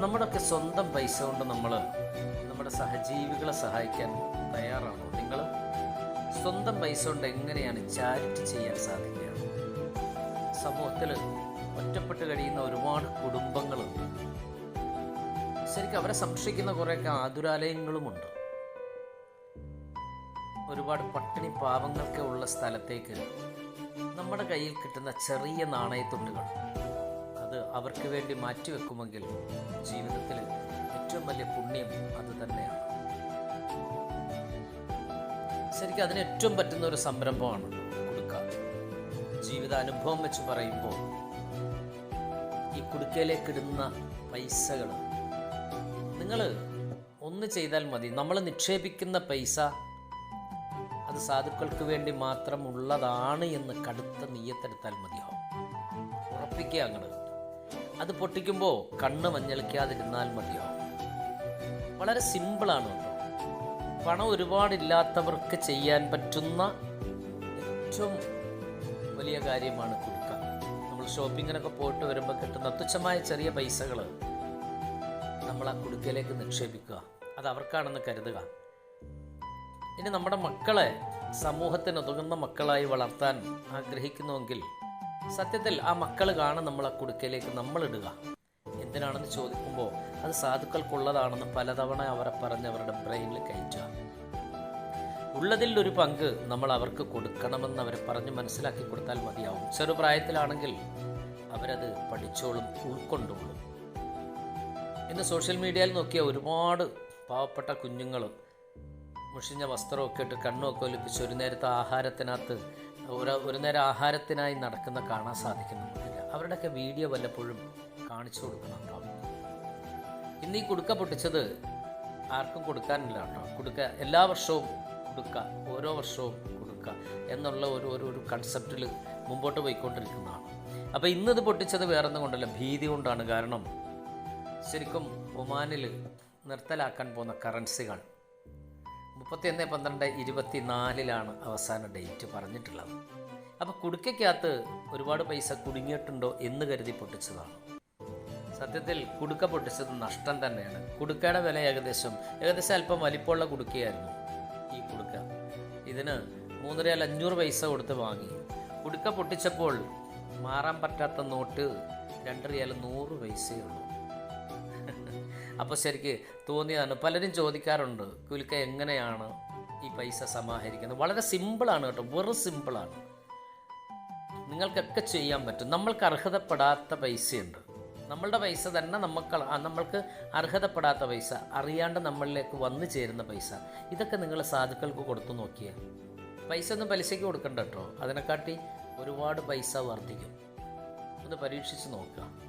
നമ്മുടെയൊക്കെ സ്വന്തം പൈസ കൊണ്ട് നമ്മൾ നമ്മുടെ സഹജീവികളെ സഹായിക്കാൻ തയ്യാറാണോ? നിങ്ങൾ സ്വന്തം പൈസ കൊണ്ട് എങ്ങനെയാണ് ചാരിറ്റി ചെയ്യാൻ സാധിക്കുക? സമൂഹത്തിൽ ഒറ്റപ്പെട്ട് കഴിയുന്ന ഒരുപാട് കുടുംബങ്ങളുണ്ട് ശരിക്കും അവരെ സംരക്ഷിക്കുന്ന കുറേയൊക്കെ ആതുരാലയങ്ങളുമുണ്ട്. ഒരുപാട് പട്ടിണി പാവങ്ങൾക്ക് ഉള്ള സ്ഥലത്തേക്ക് നമ്മുടെ കയ്യിൽ കിട്ടുന്ന ചെറിയ നാണയത്തുണ്ടുകൾ അത് അവർക്ക് വേണ്ടി മാറ്റിവെക്കുമെങ്കിൽ ജീവിതത്തിൽ ഏറ്റവും വലിയ പുണ്യം അത് തന്നെയാണ്. ശരിക്കും അതിന് ഏറ്റവും പറ്റുന്ന ഒരു സംരംഭമാണ് കൊടുക്ക. ജീവിതാനുഭവം വെച്ച് പറയുമ്പോൾ ഈ കുടുക്കയിലേക്ക് ഇടുന്ന പൈസകൾ നിങ്ങൾ ഒന്ന് ചെയ്താൽ മതി. നമ്മൾ നിക്ഷേപിക്കുന്ന പൈസ അത് സാധുക്കൾക്ക് വേണ്ടി മാത്രം ഉള്ളതാണ് എന്ന് കടുത്ത നീയത്തെടുത്താൽ മതിയാവും. ഉറപ്പിക്കുക അങ്ങോട്ട് അത് പൊട്ടിക്കുമ്പോൾ കണ്ണ് മഞ്ഞളിക്കാതിരുന്നാൽ മതിയാവും വളരെ സിമ്പിളാണ് പണം ഒരുപാടില്ലാത്തവർക്ക് ചെയ്യാൻ പറ്റുന്ന ഏറ്റവും വലിയ കാര്യമാണ് കൊടുക്കുക നമ്മൾ ഷോപ്പിങ്ങിനൊക്കെ പോയിട്ട് വരുമ്പോൾ കിട്ടുന്ന തുച്ഛമായ ചെറിയ പൈസകൾ നമ്മൾ ആ കുടുക്കയിലേക്ക് നിക്ഷേപിക്കുക. അത് അവർക്കാണെന്ന് കരുതുക. ഇനി നമ്മുടെ മക്കളെ സമൂഹത്തിന് ഉതകുന്ന മക്കളായി വളർത്താൻ ആഗ്രഹിക്കുന്നുവെങ്കിൽ സത്യത്തിൽ ആ മക്കൾ കാണാൻ നമ്മൾ ആ കുടുക്കയിലേക്ക് നമ്മൾ ഇടുക എന്തിനാണെന്ന് ചോദിക്കുമ്പോൾ അത് സാധുക്കൾക്കുള്ളതാണെന്ന് പലതവണ അവരെ പറഞ്ഞ് അവരുടെ ബ്രെയിനിൽ കയറ്റുക. ഉള്ളതിൽ ഒരു പങ്ക് നമ്മൾ അവർക്ക് കൊടുക്കണമെന്ന് അവരെ പറഞ്ഞ് മനസ്സിലാക്കി കൊടുത്താൽ മതിയാവും. ചെറുപ്രായത്തിലാണെങ്കിൽ അവരത് പഠിച്ചോളും ഉൾക്കൊണ്ടോളും. ഇന്ന് സോഷ്യൽ മീഡിയയിൽ നോക്കിയ ഒരുപാട് പാവപ്പെട്ട കുഞ്ഞുങ്ങൾ മുഷിഞ്ഞ വസ്ത്രമൊക്കെ ഇട്ട് കണ്ണുമൊക്കെ ഒലിപ്പിച്ച് ഒരു നേരത്തെ ആഹാരത്തിനകത്ത് ഒരു ഒരു നേരം ആഹാരത്തിനായി നടക്കുന്ന കാണാൻ സാധിക്കുന്നു. നമുക്കില്ല അവരുടെയൊക്കെ വീഡിയോ വല്ലപ്പോഴും കാണിച്ചു കൊടുക്കുന്നുണ്ടാവും ഇന്ന് ഈ കുടുക്ക പൊട്ടിച്ചത് ആർക്കും കൊടുക്കാനില്ല കേട്ടോ. കുടുക്ക എല്ലാ വർഷവും കൊടുക്ക ഓരോ വർഷവും കൊടുക്ക എന്നുള്ള ഒരു ഒരു ഒരു കൺസെപ്റ്റിൽ മുമ്പോട്ട് പോയിക്കൊണ്ടിരിക്കുന്നതാണ്. അപ്പോൾ ഇന്നത് പൊട്ടിച്ചത് വേറൊന്നും കൊണ്ടല്ല ഭീതി കൊണ്ടാണ്. കാരണം ശരിക്കും ഒമാനിൽ നിർത്തലാക്കാൻ പോകുന്ന കറൻസികൾ മുപ്പത്തിയൊന്ന് പന്ത്രണ്ട് ഇരുപത്തി നാലിലാണ് അവസാന ഡേറ്റ് പറഞ്ഞിട്ടുള്ളത്. അപ്പോൾ കുടുക്കയ്ക്കകത്ത് ഒരുപാട് പൈസ കുടുങ്ങിയിട്ടുണ്ടോ എന്ന് കരുതി പൊട്ടിച്ചതാണ്. സത്യത്തിൽ കുടുക്ക പൊട്ടിച്ചത് നഷ്ടം തന്നെയാണ്. കുടുക്കയുടെ വില ഏകദേശം ഏകദേശം അല്പം വലിപ്പമുള്ള കുടുക്കയായിരുന്നു ഈ കുടുക്ക. ഇതിന് മൂന്നര അല്ല അഞ്ഞൂറ് പൈസ കൊടുത്ത് വാങ്ങി. കുടുക്ക പൊട്ടിച്ചപ്പോൾ മാറാൻ പറ്റാത്ത നോട്ട് രണ്ട് റിയാൽ നൂറ് പൈസയേ ഉള്ളൂ. അപ്പോൾ ശരിക്ക് തോന്നിയതാണ്. പലരും ചോദിക്കാറുണ്ട് കുലുക്ക എങ്ങനെയാണ് ഈ പൈസ സമാഹരിക്കുന്നത്? വളരെ സിമ്പിളാണ് കേട്ടോ വെറും സിമ്പിളാണ്. നിങ്ങൾക്കൊക്കെ ചെയ്യാൻ പറ്റും. നമ്മൾക്ക് അർഹതപ്പെടാത്ത പൈസയുണ്ട്. നമ്മളുടെ പൈസ തന്നെ നമുക്ക് നമ്മൾക്ക് അർഹതപ്പെടാത്ത പൈസ അറിയാണ്ട് നമ്മളിലേക്ക് വന്നു ചേരുന്ന പൈസ. ഇതൊക്കെ നിങ്ങൾ സാധുക്കൾക്ക് കൊടുത്തു നോക്കിയേ. പൈസ ഒന്നും പലിശയ്ക്ക് കൊടുക്കണ്ട കേട്ടോ. അതിനെക്കാട്ടി ഒരുപാട് പൈസ വർദ്ധിക്കും. ഒന്ന് പരീക്ഷിച്ച് നോക്കുക.